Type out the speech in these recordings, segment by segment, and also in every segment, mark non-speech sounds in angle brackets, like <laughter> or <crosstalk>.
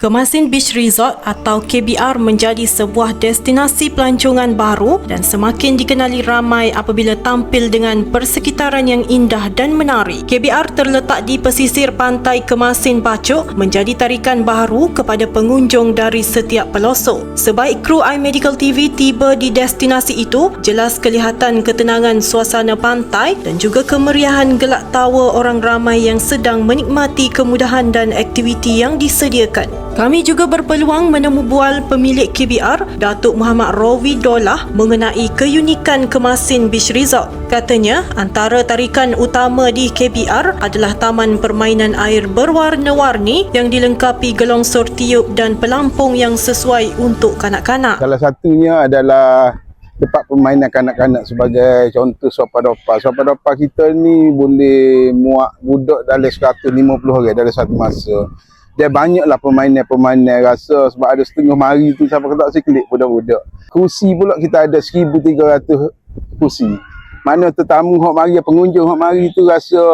Kemasin Beach Resort atau KBR menjadi sebuah destinasi pelancongan baru dan semakin dikenali ramai apabila tampil dengan persekitaran yang indah dan menarik. KBR terletak di pesisir pantai Kemasin Bacok menjadi tarikan baru kepada pengunjung dari setiap pelosok. Sebaik kru iMedical TV tiba di destinasi itu, jelas kelihatan ketenangan suasana pantai dan juga kemeriahan gelak tawa orang ramai yang sedang menikmati kemudahan dan aktiviti yang disediakan. Kami juga berpeluang menemu bual pemilik KBR, Datuk Muhammad Rawi Dolah mengenai keunikan Kemasin Beach Resort. Katanya, antara tarikan utama di KBR adalah taman permainan air berwarna-warni yang dilengkapi gelongsor tiup dan pelampung yang sesuai untuk kanak-kanak. Salah satunya adalah tempat permainan kanak-kanak sebagai contoh sopa-dopa. Sopa-dopa kita ni boleh muat budak dalam 150 orang dalam satu masa dia banyaklah permainan-permainan rasa sebab ada setengah mari tu siapa kata siklik budak-budak. Kursi pula kita ada 1300 kursi. Mana tetamu hok mari pengunjung hok mari tu rasa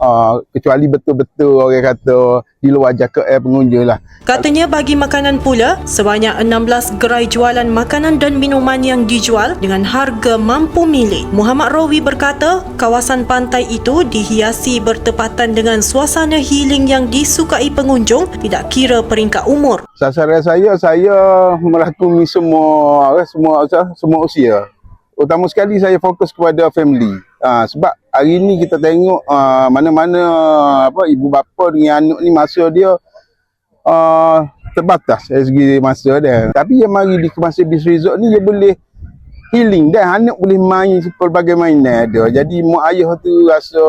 Uh, kecuali betul-betul orang kata di luar jaket air pengunjung lah. Katanya bagi makanan pula, sebanyak 16 gerai jualan makanan dan minuman yang dijual dengan harga mampu milik. Muhammad Rawi berkata, kawasan pantai itu dihiasi bertepatan dengan suasana healing yang disukai pengunjung tidak kira peringkat umur. Sasaran saya, saya merakumi semua, semua, semua usia. Utama sekali saya fokus kepada family. Uh, sebab hari ni kita tengok uh, mana-mana apa ibu bapa dengan anak ni masa dia uh, terbatas dari segi masa dia. Tapi yang mari di Kemasin Beach Resort ni dia boleh healing dan anak boleh main pelbagai mainan dia. Jadi mak ayah tu rasa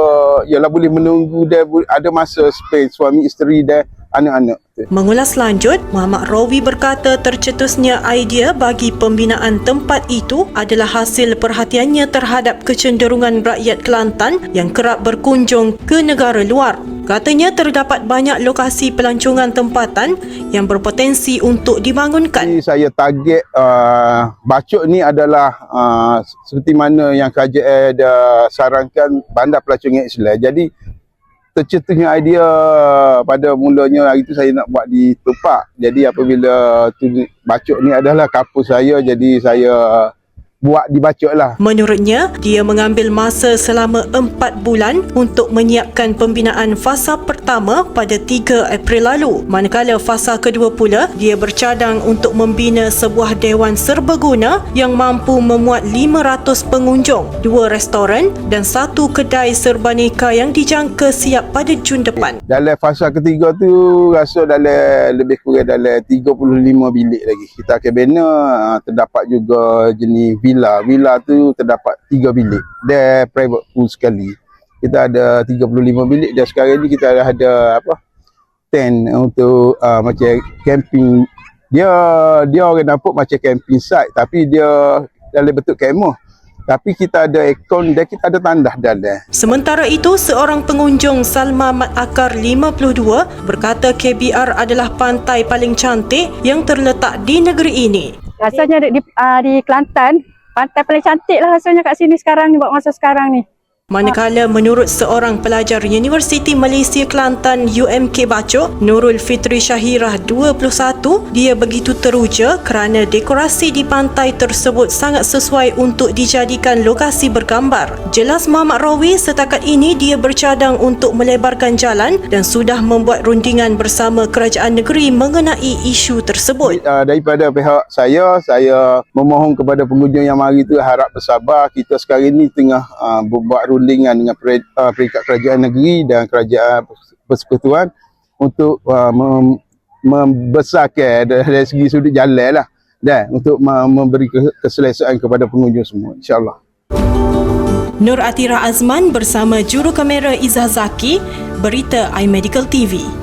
ialah boleh menunggu dia ada masa spend suami isteri dia anak-anak. Mengulas lanjut, Muhammad Rawi berkata tercetusnya idea bagi pembinaan tempat itu adalah hasil perhatiannya terhadap kecenderungan rakyat Kelantan yang kerap berkunjung ke negara luar. Katanya terdapat banyak lokasi pelancongan tempatan yang berpotensi untuk dibangunkan. Saya target uh, Bacok ni adalah uh, seperti mana yang KJL ada sarankan bandar pelancongan Islam. Jadi tercetusnya idea pada mulanya hari tu saya nak buat di Tupak. Jadi apabila tu bacok ni adalah kapus saya jadi saya buat dibacok lah. Menurutnya, dia mengambil masa selama 4 bulan untuk menyiapkan pembinaan fasa pertama pada 3 April lalu. Manakala fasa kedua pula, dia bercadang untuk membina sebuah dewan serbaguna yang mampu memuat 500 pengunjung, dua restoran dan satu kedai serbaneka yang dijangka siap pada Jun depan. Dalam fasa ketiga tu, rasa dalam lebih kurang dalam 35 bilik lagi. Kita akan bina, ah, terdapat juga jenis villa. Villa tu terdapat tiga bilik. Dia private pool sekali. Kita ada 35 bilik dan sekarang ni kita ada, ada apa? Tent untuk uh, macam camping. Dia dia orang nampak macam camping site tapi dia dalam bentuk kemah. Tapi kita ada aircon dan kita ada tandah dalam. Sementara itu, seorang pengunjung Salma Mat Akar 52 berkata KBR adalah pantai paling cantik yang terletak di negeri ini. Rasanya di, di, uh, di Kelantan, Pantai paling cantik lah rasanya kat sini sekarang ni buat masa sekarang ni. Manakala menurut seorang pelajar Universiti Malaysia Kelantan UMK Bacok, Nurul Fitri Syahirah 21, dia begitu teruja kerana dekorasi di pantai tersebut sangat sesuai untuk dijadikan lokasi bergambar. Jelas Muhammad Rawi setakat ini dia bercadang untuk melebarkan jalan dan sudah membuat rundingan bersama kerajaan negeri mengenai isu tersebut. Uh, daripada pihak saya, saya memohon kepada pengunjung yang mari itu harap bersabar. Kita sekarang ini tengah uh, membuat rundingan perundingan dengan uh, peringkat kerajaan negeri dan kerajaan persekutuan untuk uh, mem membesarkan <laughs> dari segi sudut jalan lah dan untuk memberi keselesaan kepada pengunjung semua insyaAllah. Nur Atira Azman bersama juru kamera Izzah Zaki, Berita iMedical TV.